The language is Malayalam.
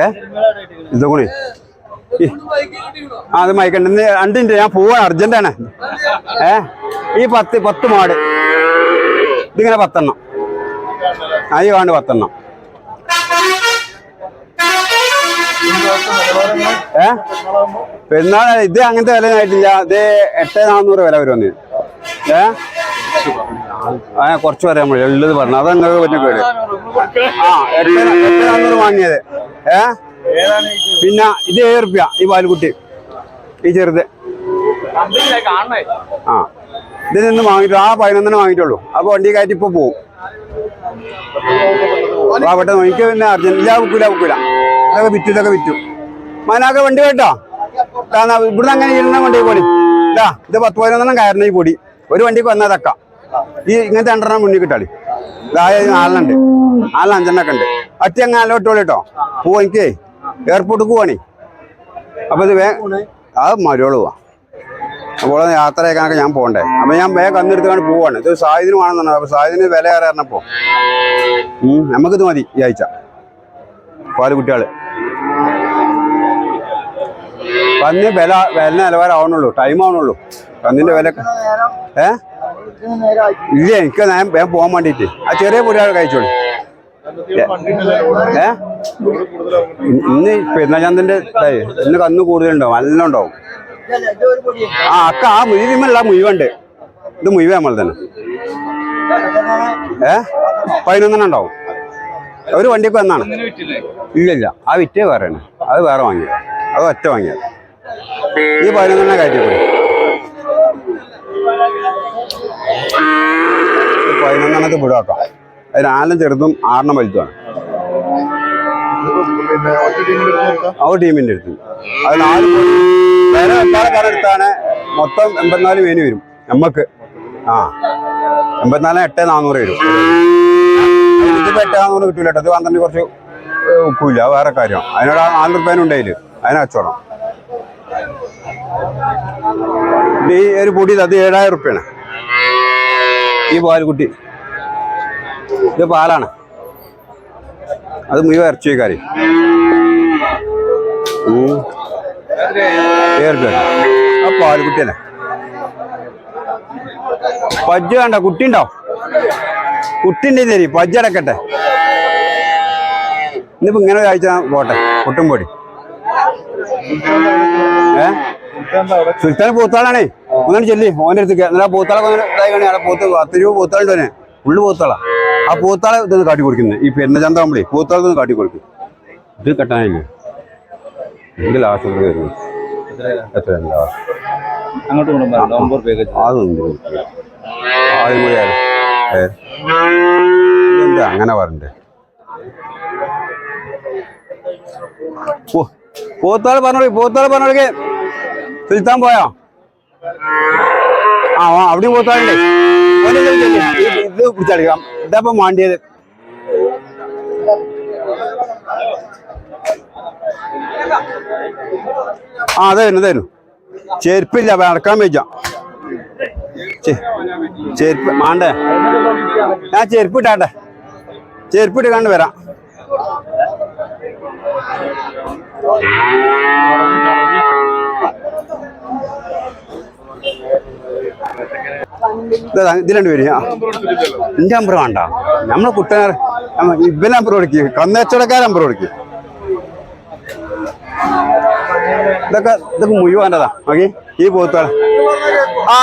ഏ? ഇത് കൂടി. ആ അത് മയക്കണ്ട രണ്ടിന്റെ ഞാൻ പോവാണ് അർജന്റാണ് ഏ? ഈ പത്ത് പത്ത് മാട് ഇതിങ്ങനെ പത്തെണ്ണം. ആ ഈ വേണ്ട പത്തെണ്ണം. ഏ? പെരുന്നാൾ ഇത് അങ്ങനത്തെ വില ആയിട്ടില്ല. ഇത് എട്ട് നാന്നൂറ് വില വരും ഏ? ആ കുറച്ച് വരാൻ പറ്റും എള്ളത് പറഞ്ഞു. അതങ്ങനെ പറ്റും ആ എട്ട് നാന്നൂറ് വാങ്ങിയത്. ഏ? പിന്നെ ഇത് ഏഴ് റുപ്യ ഈ പാൽക്കുട്ടി ഈ ചെറുത്. ആ. ഇതിൽ നിന്ന് വാങ്ങിട്ടു ആ പതിനൊന്നിന് വാങ്ങിയിട്ടുള്ളൂ. അപ്പൊ വണ്ടി കയറ്റി ഇപ്പൊ പോവും. ആ പെട്ടെന്ന് എനിക്ക് പിന്നെ അർജന്റ് ഇല്ല വിൽക്കൂല വിൽക്കൂല. ഇതൊക്കെ വിറ്റു ഇതൊക്കെ വിറ്റു. മനാക്കെ വണ്ടി കേട്ടോ? ഇവിടുന്ന് അങ്ങനെ ഇരുന്ന വണ്ടി പൊടി ഇതാ ഇത് പത്ത് പതിനൊന്നെണ്ണം കയറുന്ന ഈ പൊടി. ഒരു വണ്ടിക്ക് വന്നാൽ തക്ക. ഈ ഇങ്ങനത്തെ രണ്ടെണ്ണം മുന്നിൽ കിട്ടാളി. ഇതായ നാലെണ്ണം ഉണ്ട്. നാലെണ്ണം അഞ്ചെണ്ണൊക്കെ ഉണ്ട്. ഇട്ടോളൂ കേട്ടോ പോവാ എനിക്ക് എയർപോർട്ടിൽ പോവാണേ. അപ്പൊ ഇത് വേ അത് മരുവോൾ അപ്പോൾ യാത്ര ചെയ്യാനൊക്കെ ഞാൻ പോകണ്ടേ. അപ്പൊ ഞാൻ വേഗം കന്നെടുത്തുകൊണ്ട് പോവാണ്. ഇത് സായുധനമാണെന്നാണ് വേണമെന്നാണ്. അപ്പൊ സായുധിന് വില കയറിയപ്പോ ഉം നമുക്കിത് മതി ഈ ആഴ്ച. പാൽ കുട്ടികൾ പന്നി വില വില നിലവാരം ആവണുള്ളൂ ടൈം ആവണുള്ളൂ. പന്നിന്റെ വില ഏ? ഇല്ല എനിക്ക് ഞാൻ വേഗം പോകാൻ വേണ്ടിട്ട് ആ ചെറിയ പുരാൾ കഴിച്ചോളൂ. ഏ? ഇന്ന് പെരുന്നാചാന്തിന്റെ ഇന്ന് കന്ന് കൂടുതലുണ്ടാവും. നല്ല ഉണ്ടാവും. ആ അക്ക ആ മുഴുവല്ല മുഴുവുണ്ട് ഇത് മുഴുവൻ നമ്മൾ തന്നെ. ഏ? പതിനൊന്നെണ്ണം ഉണ്ടാവും. ഒരു വണ്ടിക്ക് വന്നാണ്. ഇല്ലില്ല. ഇല്ല ആ വിറ്റേ വേറെയാണ് അത് വേറെ വാങ്ങിയത്. അത് ഒറ്റ വാങ്ങിയത്. ഈ പതിനൊന്നെണ്ണം കയറ്റി പോയി. പതിനൊന്നെണ്ണത്ത് വിടാക്കാം അത് നാലും ചെറുതും ആറെണ്ണം വലുതുമാണ്. ആ ഒരു ടീമിന്റെ അടുത്ത് അത് നാല് വേറെ എട്ടാളെ എടുത്താണ്. മൊത്തം എൺപത്തിനാല് മേനി വരും. നമ്മക്ക്. ആ. എൺപത്തിനാല് എട്ട് നാനൂറ് വരും. ഇതിപ്പോ എട്ട് നാനൂറ് കിട്ടൂല കേട്ടോ. ഇത് പന്ത്രണ്ട് കുറച്ച് ഉപ്പില്ല വേറെ കാര്യം. അതിനോട് നാല് റുപ്യേനും ഉണ്ടായിൽ അതിനെ കച്ചവടം. ഈ ഒരു പൊടി അത് ഏഴായിരം റുപ്യാണ്. ഈ പാൽക്കുട്ടി ഇത് പാലാണ് അത് മുഴുവൻ ഇറച്ചി വയ്ക്കാറ്. ആ പാൽക്കുട്ടി തന്നെ പജ്ജ വേണ്ട കുട്ടി ഉണ്ടോ? കുട്ടിന്റെ തരി പജ്ജ അടക്കട്ടെ. ഇന്നിപ്പോ ഇങ്ങനെ ഒരാഴ്ച പോട്ടെ കുട്ടും പൊടി. ഏ? സുൽത്താൻ പൂത്താളാണേ ഒന്നാണ് ചെല്ലി ഓന്റെ അടുത്തേക്ക് എന്നാ പൂത്താളെ ഇതായി കാണി അവിടെ പൂത്ത് പത്ത് രൂപ പൂത്താളുണ്ട് ഓനെ ഉള്ളു പൂത്താളാ ആ പൂത്താളെ ഇത് കാട്ടി കൊടുക്കുന്നത് ഈ പെരുന്ന ചന്താകുമ്പോഴേ പൂത്താളെ ഒന്ന് കാട്ടി കൊടുക്കും. ഇത് കെട്ടാനില്ലേ ഇത് ലാസ്റ്റ് വരുന്നു. എത്ര അങ്ങോട്ട് അതൊന്നും ആദ്യം കൂടി ആര്? ഏ? ഇതെന്താ? അങ്ങനെ ഓ പോത്താൾ പറഞ്ഞോളി പോത്താൾ പറഞ്ഞോളിക്ക്. സുൽത്താൻ പോയോ? ആ അവിടെ ഓന്റെ ഇത് ഇത് പിടിച്ചെടുക്കാം ഇതപ്പം മാണ്ടിയത്. ആ അതായിരുന്നു അതായിരുന്നു ചെരുപ്പില്ല അടക്കാൻ വെച്ചാ ചെരുപ്പ് മാണ്ടേ. ഞാൻ ചെരുപ്പ് ഇട്ടാട്ടെ ചെരുപ്പ് ഇട്ട് കണ്ട് വരാം. ഇതിലുണ്ട് വരും എന്റെ നമ്പർ വേണ്ട. നമ്മളെ കുട്ടനാർ ഇവൻ നമ്പർ കൊടുക്കുക കന്നച്ചവടക്കാർ നമ്പർ കൊടുക്കുക ഇതൊക്കെ ഇതൊക്കെ മുഴുവന്റെതാ ഓക്കെ ഈ പോത്തുകൾ ആ